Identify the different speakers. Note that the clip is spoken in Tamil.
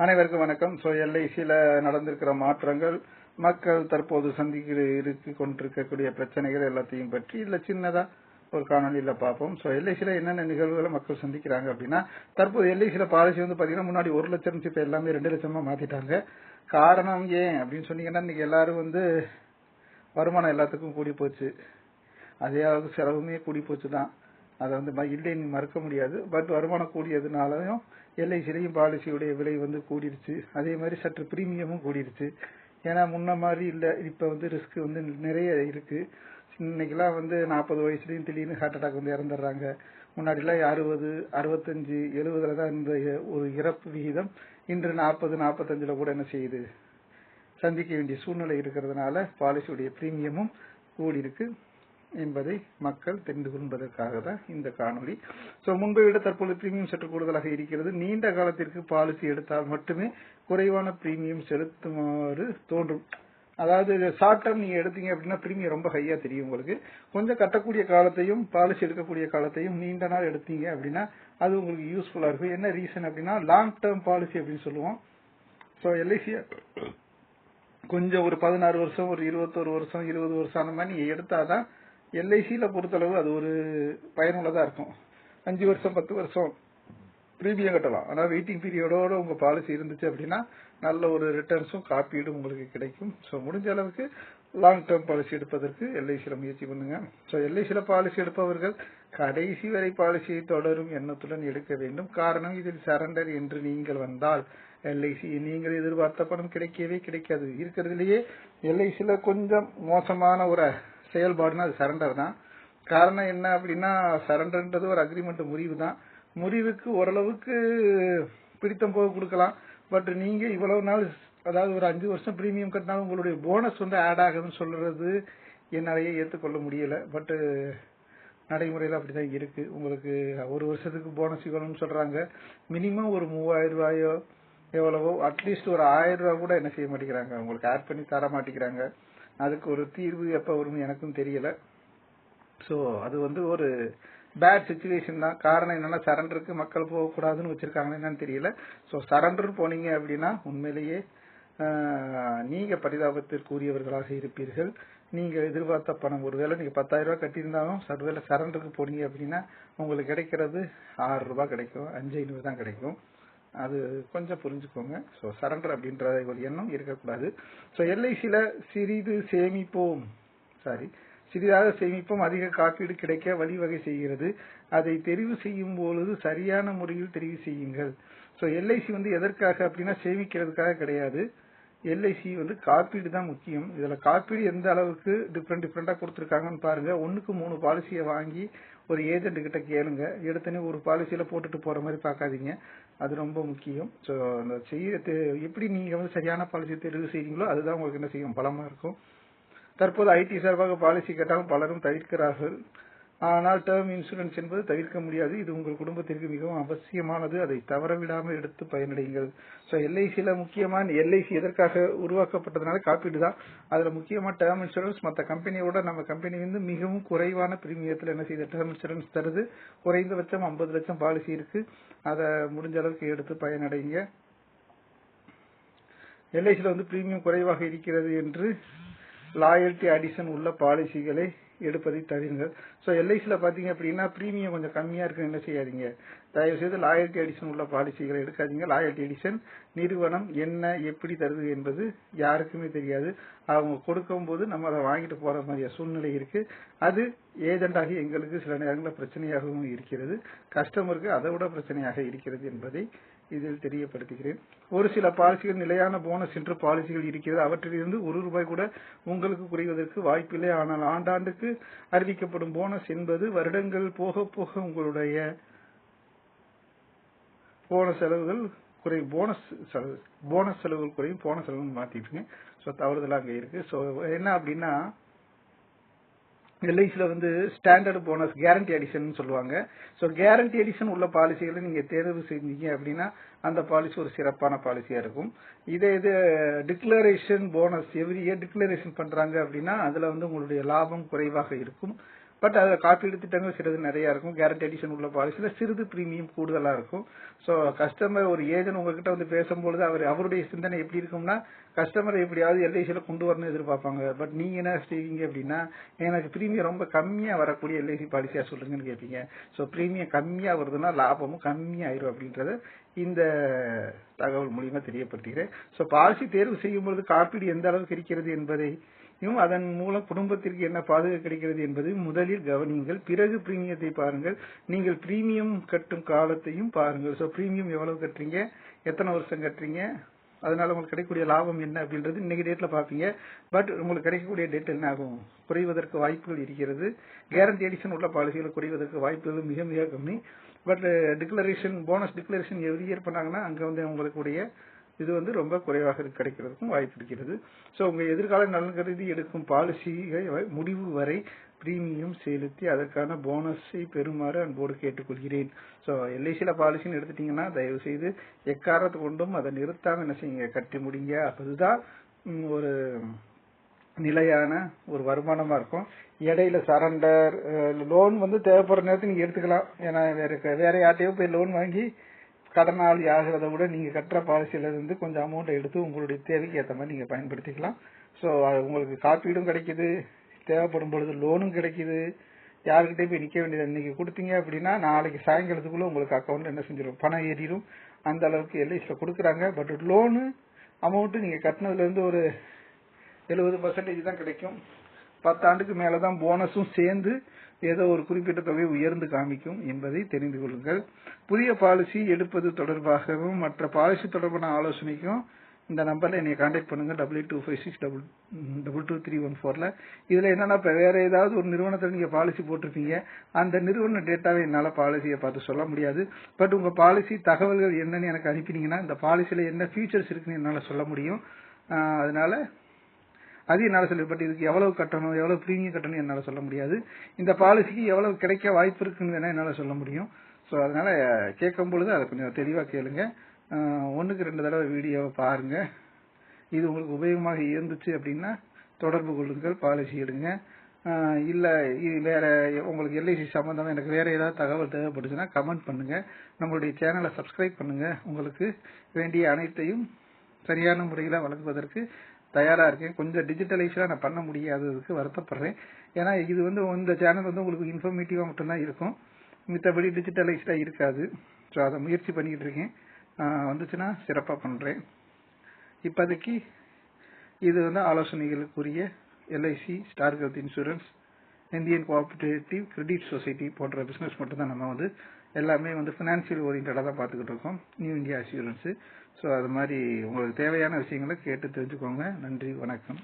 Speaker 1: அனைவருக்கும் வணக்கம். ஸோ எல்ஐசியில் நடந்திருக்கிற மாற்றங்கள் மக்கள் தற்போது சந்திக்கிற இருக்கு கொண்டிருக்கக்கூடிய பிரச்சனைகள் எல்லாத்தையும் பற்றி இல்லை சின்னதாக ஒரு காணொலியில் பார்ப்போம். ஸோ எல்ஐசியில் என்னென்ன நிகழ்வுகளை மக்கள் சந்திக்கிறாங்க அப்படின்னா தற்போது எல்ஐசியில் பாலிசி வந்து பார்த்தீங்கன்னா முன்னாடி ஒரு லட்சம் இருந்துச்சு இப்போ எல்லாமே ரெண்டு லட்சமாக மாற்றிட்டாங்க காரணம் ஏன் அப்படின்னு சொன்னீங்கன்னா இன்னைக்கு எல்லாரும் வந்து வருமானம் எல்லாத்துக்கும் கூடி போச்சு. அதே அளவுக்கு செலவுமே கூடி போச்சு தான் அதை வந்து ம- இல்லைன்னு மறுக்க முடியாது. பட் வருமானம் கூடியதுனாலையும் எல்ஐசிலையும் பாலிசியுடைய விலை வந்து கூடிருச்சு. அதே மாதிரி சற்று பிரீமியமும் கூடிருச்சு. ஏன்னா முன்ன மாதிரி இல்லை. இப்போ வந்து ரிஸ்க் வந்து நிறைய இருக்கு. இன்னைக்கெல்லாம் வந்து நாற்பது வயசுலையும் திடீர்னு ஹார்ட் அட்டாக் வந்து இறந்துடுறாங்க. முன்னாடிலாம் அறுபது அறுபத்தஞ்சு எழுபதுல தான் இந்த ஒரு இறப்பு விகிதம். இன்று நாற்பது நாற்பத்தஞ்சில் கூட என்ன செய்யுது? சந்திக்க வேண்டிய சூழ்நிலை இருக்கிறதுனால பாலிசியுடைய பிரீமியமும் கூடியிருக்கு என்பதை மக்கள் தெரிந்து கொள்வதற்காக தான் இந்த காணொளி. ஸோ முன்பை விட தற்போது பிரீமியம் சற்று கூடுதலாக இருக்கிறது. நீண்ட காலத்திற்கு பாலிசி எடுத்தால் மட்டுமே குறைவான பிரீமியம் செலுத்துமாறு தோன்றும். அதாவது ஷார்ட் டேர்ம் நீங்க எடுத்தீங்க அப்படின்னா பிரீமியம் ரொம்ப ஹையா தெரியும் உங்களுக்கு. கொஞ்சம் கட்டக்கூடிய காலத்தையும் பாலிசி எடுக்கக்கூடிய காலத்தையும் நீண்ட நாள் எடுத்தீங்க அப்படின்னா அது உங்களுக்கு யூஸ்ஃபுல்லா இருக்கும். என்ன ரீசன் அப்படின்னா லாங் டேர்ம் பாலிசி அப்படின்னு சொல்லுவோம். ஸோ எல்ஐசி கொஞ்சம் ஒரு பதினாறு வருஷம் ஒரு இருபத்தொரு வருஷம் இருபது வருஷம் அந்த மாதிரி நீங்க எடுத்தாதான் எல்ஐசியில் பொறுத்தளவு அது ஒரு பயனுள்ளதாக இருக்கும். அஞ்சு வருஷம் பத்து வருஷம் ப்ரீமியம் கட்டலாம். ஆனால் வெயிட்டிங் பீரியடோட உங்கள் பாலிசி இருந்துச்சு அப்படின்னா நல்ல ஒரு ரிட்டர்ன்ஸும் காப்பீடும் உங்களுக்கு கிடைக்கும். ஸோ முடிஞ்ச அளவுக்கு லாங் டேர்ம் பாலிசி எடுப்பதற்கு எல்ஐசியில் முயற்சி பண்ணுங்க. ஸோ எல்ஐசியில் பாலிசி எடுப்பவர்கள் கடைசி வரை பாலிசியை தொடரும் எண்ணத்துடன் எடுக்க வேண்டும். காரணம் இதில் சரண்டர் என்று நீங்கள் வந்தால் எல்ஐசி நீங்கள் எதிர்பார்த்த பணம் கிடைக்கவே கிடைக்காது. இருக்கிறதுலயே எல்ஐசியில் கொஞ்சம் மோசமான ஒரு செயல்பாடுனா அது சரண்டர் தான். காரணம் என்ன அப்படின்னா சரண்டர்ன்றது ஒரு அக்ரிமெண்ட் முறிவு தான். முறிவுக்கு ஓரளவுக்கு பிடித்தம் போக கொடுக்கலாம். பட் நீங்க இவ்வளவு நாள் அதாவது ஒரு அஞ்சு வருஷம் பிரீமியம் கட்டினாலும் உங்களுடைய போனஸ் வந்து ஆட் ஆகுதுன்னு சொல்றது என்னாலேயே ஏற்றுக்கொள்ள முடியல. பட்டு நடைமுறையில் அப்படிதான் இருக்கு. உங்களுக்கு ஒரு வருஷத்துக்கு போனஸ் இவ்வளவுன்னு சொல்றாங்க. மினிமம் ஒரு மூவாயிரம் ரூபாயோ எவ்வளவோ அட்லீஸ்ட் ஒரு ஆயிரம் ரூபா கூட என்ன செய்ய மாட்டேங்கிறாங்க. உங்களுக்கு ஆட் பண்ணி தர மாட்டேங்கிறாங்க. அதுக்கு ஒரு தீர்வு எப்ப வரும் எனக்கும் தெரியல. ஸோ அது வந்து ஒரு பேட் சுச்சுவேஷன் தான். காரணம் என்னன்னா சரண்டருக்கு மக்கள் போகக்கூடாதுன்னு வச்சிருக்காங்க என்னன்னு தெரியல. ஸோ சரண்டர் போனீங்க அப்படின்னா உண்மையிலேயே நீங்க பரிதாபத்திற்குரியவர்களாக இருப்பீர்கள். நீங்க எதிர்பார்த்த பணம் ஒருவேளை நீங்க பத்தாயிரம் ரூபாய் கட்டியிருந்தாலும் ஒருவேளை சரண்டருக்கு போனீங்க அப்படின்னா உங்களுக்கு கிடைக்கிறது ஆறு ரூபாய் கிடைக்கும் அஞ்சு ஐநூறு தான் கிடைக்கும். அது கொஞ்சம் புரிஞ்சுக்கோங்க. ஸோ சரண்டர் அப்படின்ற ஒரு எண்ணம் இருக்கக்கூடாது. ஸோ எல்ஐசியில் சிறிது சேமிப்போம். சாரி சிறிதாக சேமிப்போம். அதிக காப்பீடு கிடைக்க வழிவகை செய்கிறது. அதை தெரிவு செய்யும் பொழுது சரியான முறையில் தெரிவு செய்யுங்கள். ஸோ எல்ஐசி வந்து எதற்காக அப்படின்னா சேமிக்கிறதுக்காக கிடையாது. எல்ஐசி வந்து காப்பீடு தான் முக்கியம். இதில் காப்பீடு எந்த அளவுக்கு டிஃப்ரெண்ட் டிஃப்ரெண்ட்டாக கொடுத்துருக்காங்கன்னு பாருங்கள் ஒன்றுக்கு மூணு பாலிசியை வாங்கி ஒரு ஏஜென்ட் கிட்ட கேளுங்க. எடுத்தனே ஒரு பாலிசியில் போட்டுட்டு போகிற மாதிரி பார்க்காதீங்க. அது ரொம்ப முக்கியம். ஸோ அந்த செய்ய எப்படி நீங்க வந்து சரியான பாலிசி தெரிவு செய்றீங்களோ அதுதான் உங்களுக்கு என்ன செய்யும்? பலமா இருக்கும். தற்போது ஐடி சார்பாக பாலிசி கேட்டாலும் பலரும் தவிர்க்கிறார்கள். ஆனால் டேர்ம் இன்சூரன்ஸ் என்பது தவிர்க்க முடியாது. இது உங்கள் குடும்பத்திற்கு மிகவும் அவசியமானது. அதை தவறவிடாமல் எடுத்து பயனடையுங்கள். ஸோ எல்ஐசியில் முக்கியமான எல்ஐசி எதற்காக உருவாக்கப்பட்டதுனால காப்பீடு தான். அதில் முக்கியமாக டேர்ம் இன்சூரன்ஸ் மற்ற கம்பெனியோட நம்ம கம்பெனி வந்து மிகவும் குறைவான பிரீமியத்தில் என்ன செய்யுது? டேர்ம் இன்சூரன்ஸ் தருது. குறைந்தபட்சம் ஐம்பது லட்சம் பாலிசி இருக்கு. அதை முடிஞ்ச அளவுக்கு எடுத்து பயனடைங்க. எல்ஐசியில் வந்து பிரீமியம் குறைவாக இருக்கிறது என்று லாயல்டி அடிஷன் உள்ள பாலிசிகளை எடுப்பதை தவிருங்கள். ஸோ எல்ஐசியில் பார்த்தீங்க அப்படின்னா ப்ரீமியம் கொஞ்சம் கம்மியாக இருக்குன்னு என்ன செய்யாதீங்க. தயவு செய்து லாயல்டி அடிஷன் உள்ள பாலிசிகளை எடுக்காதீங்க. லாயல்டி அடிஷன் நிறுவனம் என்ன எப்படி தருது என்பது யாருக்குமே தெரியாது. அவங்க கொடுக்கும்போது நம்ம அதை வாங்கிட்டு போகிற மாதிரி சூழ்நிலை இருக்குது அது ஏஜெண்டாக எங்களுக்கு சில நேரங்களில் பிரச்சனையாகவும் இருக்கிறது. கஸ்டமருக்கு அதை விட பிரச்சனையாக இருக்கிறது என்பதை இதில் தெரியப்படுத்துகிறேன். ஒரு சில பாலிசிகள் நிலையான போனஸ் என்று பாலிசிகள் இருக்கிறது. அவற்றிலிருந்து ஒரு ரூபாய் கூட உங்களுக்கு குறைவதற்கு வாய்ப்பில்லை. ஆனால் ஆண்டாண்டுக்கு அறிவிக்கப்படும் போனஸ் என்பது வருடங்கள் போக போக உங்களுடைய போன செலவுகள் குறை போனஸ் செலவு போனஸ் செலவுகள் குறையும். போன செலவுகள் மாத்திட்டுங்க. ஸோ தவறுதலாக அங்கே இருக்கு. ஸோ என்ன அப்படின்னா எல்ஐசியில் வந்து ஸ்டாண்டர்ட் போனஸ் கேரண்டி அடிஷன் சொல்லுவாங்க. ஸோ கேரண்டி அடிஷன் உள்ள பாலிசிகளை நீங்கள் தேர்வு செஞ்சீங்க அப்படின்னா அந்த பாலிசி ஒரு சிறப்பான பாலிசியாக இருக்கும். இதே இது declaration bonus every year declaration பண்ணுறாங்க அப்படின்னா அதில் வந்து உங்களுடைய லாபம் குறைவாக இருக்கும். பட் அதில் காப்பீடு திட்டங்கள் சிறிது நிறையா இருக்கும். கேரண்டி எடிஷன் உள்ள பாலிசியில் சிறிது ப்ரீமியம் கூடுதலாக இருக்கும். ஸோ கஸ்டமர் ஒரு ஏஜென்ட் உங்ககிட்ட வந்து பேசும்பொழுது அவர் அவருடைய சிந்தனை எப்படி இருக்கும்னா கஸ்டமர் எப்படியாவது எல்ஐசியில கொண்டு வரணும்னு எதிர்பார்ப்பாங்க. பட் நீங்க என்ன செய்வீங்க அப்படின்னா எனக்கு பிரீமியம் ரொம்ப கம்மியா வரக்கூடிய எல்ஐசி பாலிசியா சொல்லுங்கன்னு கேட்பீங்க ஸோ பிரீமியம் கம்மியா வருதுன்னா லாபமும் கம்மியாயிரும் அப்படின்றத இந்த தகவல் மூலியமா தெரியப்படுத்துகிறேன் ஸோ பாலிசி தேர்வு செய்யும் பொழுது காப்பீடு எந்த அளவுக்கு இருக்கிறது என்பதை அதன் மூலம் குடும்பத்திற்கு என்ன பாதுகாப்பு கிடைக்கிறது என்பது முதலில் கவனியுங்கள். பிறகு பிரீமியத்தை பாருங்கள். நீங்கள் பிரீமியம் கட்டும் காலத்தையும் பாருங்கள். சோ பிரீமியம் எவ்வளவு கட்டுறீங்க? எத்தனை வருஷம் கட்டுறீங்க? அதனால உங்களுக்கு கிடைக்கக்கூடிய லாபம் என்ன அப்படின்றது இன்னைக்கு டேட்ல பாப்பீங்க பட் உங்களுக்கு கிடைக்கக்கூடிய டேட் என்ன ஆகும்? குறைவதற்கு வாய்ப்புகள் இருக்கிறது. கேரண்டி எடிஷன் உள்ள பாலிசிகள் குறைவதற்கு வாய்ப்புகள் மிக மிக கம்மி. But declaration bonus declaration every year பண்ணாங்கன்னா அங்க வந்து உங்களுக்குடைய இது வந்து ரொம்ப குறைவாக கிடைக்கிறதுக்கும் வாய்ப்பு இருக்கிறது. ஸோ உங்கள் எதிர்கால நலன் கருதி எடுக்கும் பாலிசிகள் முடிவு வரை பிரீமியம் செலுத்தி அதற்கான போனஸை பெறுமாறு அன்போடு கேட்டுக்கொள்கிறேன். ஸோ எல்ஐசியில் பாலிசின்னு எடுத்துட்டீங்கன்னா தயவு செய்து எக்காரத்தை கொண்டும் அதை நிறுத்தாமல் என்ன செய்யுங்க? கட்டி முடிங்க. அதுதான் ஒரு நிலையான ஒரு வருமானமா இருக்கும். இடையில சரண்டர் லோன் வந்து தேவைப்படுற நேரத்துக்கு நீங்க எடுத்துக்கலாம். ஏன்னா வேற வேற யார்ட்டையோ போய் லோன் வாங்கி கடனாளி ஆகிறத விட நீங்க கட்டுற பாலிசியில இருந்து கொஞ்சம் அமௌண்ட் எடுத்து உங்களுடைய தேவைக்கு ஏற்ற மாதிரி நீங்க பயன்படுத்திக்கலாம். ஸோ உங்களுக்கு காப்பீடும் கிடைக்குது தேவைப்படும் பொழுது லோனும் கிடைக்குது. யாருக்கிட்டே போய் நிக்க வேண்டியது இன்னைக்கு கொடுத்தீங்க அப்படின்னா நாளைக்கு சாயங்காலத்துக்குள்ள உங்களுக்கு அக்கௌண்ட் என்ன செஞ்சிடும் பணம் ஏறிடும் அந்த அளவுக்கு எல்ஐசியில் கொடுக்குறாங்க. பட் லோனு அமௌண்ட்டு நீங்க கட்டினதுல இருந்து ஒரு எழுபது பர்சன்டேஜ் தான் கிடைக்கும். பத்தாண்டுக்கு மேலதான் போனஸும் சேர்ந்து ஏதோ ஒரு குறிப்பிட்ட தொகை உயர்ந்து காமிக்கும் என்பதை தெரிந்து கொள்ளுங்கள். புதிய பாலிசி எடுப்பது தொடர்பாகவும் மற்ற பாலிசி தொடர்பான ஆலோசனைக்கும் இந்த நம்பர்ல என்னை காண்டாக்ட் பண்ணுங்க. Double eight two five six double double two three one ஃபோர்ல இதுல என்னன்னா இப்போ வேற ஏதாவது ஒரு நிறுவனத்தில் நீங்க பாலிசி போட்டிருப்பீங்க. அந்த நிறுவன டேட்டாவை என்னால பாலிசியை பார்த்து சொல்ல முடியாது. பட் உங்க பாலிசி தகவல்கள் என்னன்னு எனக்கு அனுப்பினீங்கன்னா இந்த பாலிசியில என்ன ஃபியூச்சர்ஸ் இருக்குன்னு என்னால சொல்ல முடியும். அதனால அது என்னால் சொல்ல பட் இதுக்கு எவ்வளவு கட்டணும் எவ்வளவு பிரீமியம் கட்டணும் என்னால் சொல்ல முடியாது. இந்த பாலிசிக்கு எவ்வளவு கிடைக்க வாய்ப்பு இருக்குன்னு என்னால் சொல்ல முடியும். ஸோ அதனால கேட்கும் பொழுது அதை கொஞ்சம் தெளிவாக கேளுங்க. ஒன்றுக்கு ரெண்டு தடவை வீடியோவை பாருங்க. இது உங்களுக்கு உபயோகமாக இருந்துச்சு அப்படின்னா தொடர்பு கொள்ளுங்கள் பாலிசி எடுங்க. இல்லை இது வேற உங்களுக்கு எல்ஐசி சம்மந்தமாக எனக்கு வேற ஏதாவது தகவல் தேவைப்பட்டுச்சுன்னா கமெண்ட் பண்ணுங்க. நம்மளுடைய சேனலை சப்ஸ்கிரைப் பண்ணுங்க. உங்களுக்கு வேண்டிய அனைத்தையும் சரியான முறையில் வழங்குவதற்கு தயாரா இருக்கேன். கொஞ்சம் டிஜிட்டலைஸ்டா நான் பண்ண முடியாததுக்கு வருத்தப்படுறேன். ஏன்னா இது வந்து இந்த சேனல் வந்து உங்களுக்கு இன்ஃபர்மேட்டிவா மட்டும்தான் இருக்கும். மித்தபடி டிஜிட்டலைஸ்டா இருக்காது. ஸோ அதை முயற்சி பண்ணிக்கிட்டு இருக்கேன். வந்துச்சுன்னா சிறப்பா பண்றேன். இப்போதைக்கு இது வந்து ஆலோசனைகளுக்குரிய LIC star health insurance Indian cooperative credit society போன்ற பிசினஸ் மட்டும் தான் நம்ம வந்து எல்லாமே வந்து ஃபினான்ஷியல் ஓரியன்டாக தான் பார்த்துக்கிட்டு இருக்கோம். நியூ இந்தியா அசூரன்ஸ் ஸோ அது மாதிரி உங்களுக்கு தேவையான விஷயங்களை கேட்டு தெரிஞ்சுக்கோங்க. நன்றி வணக்கம்.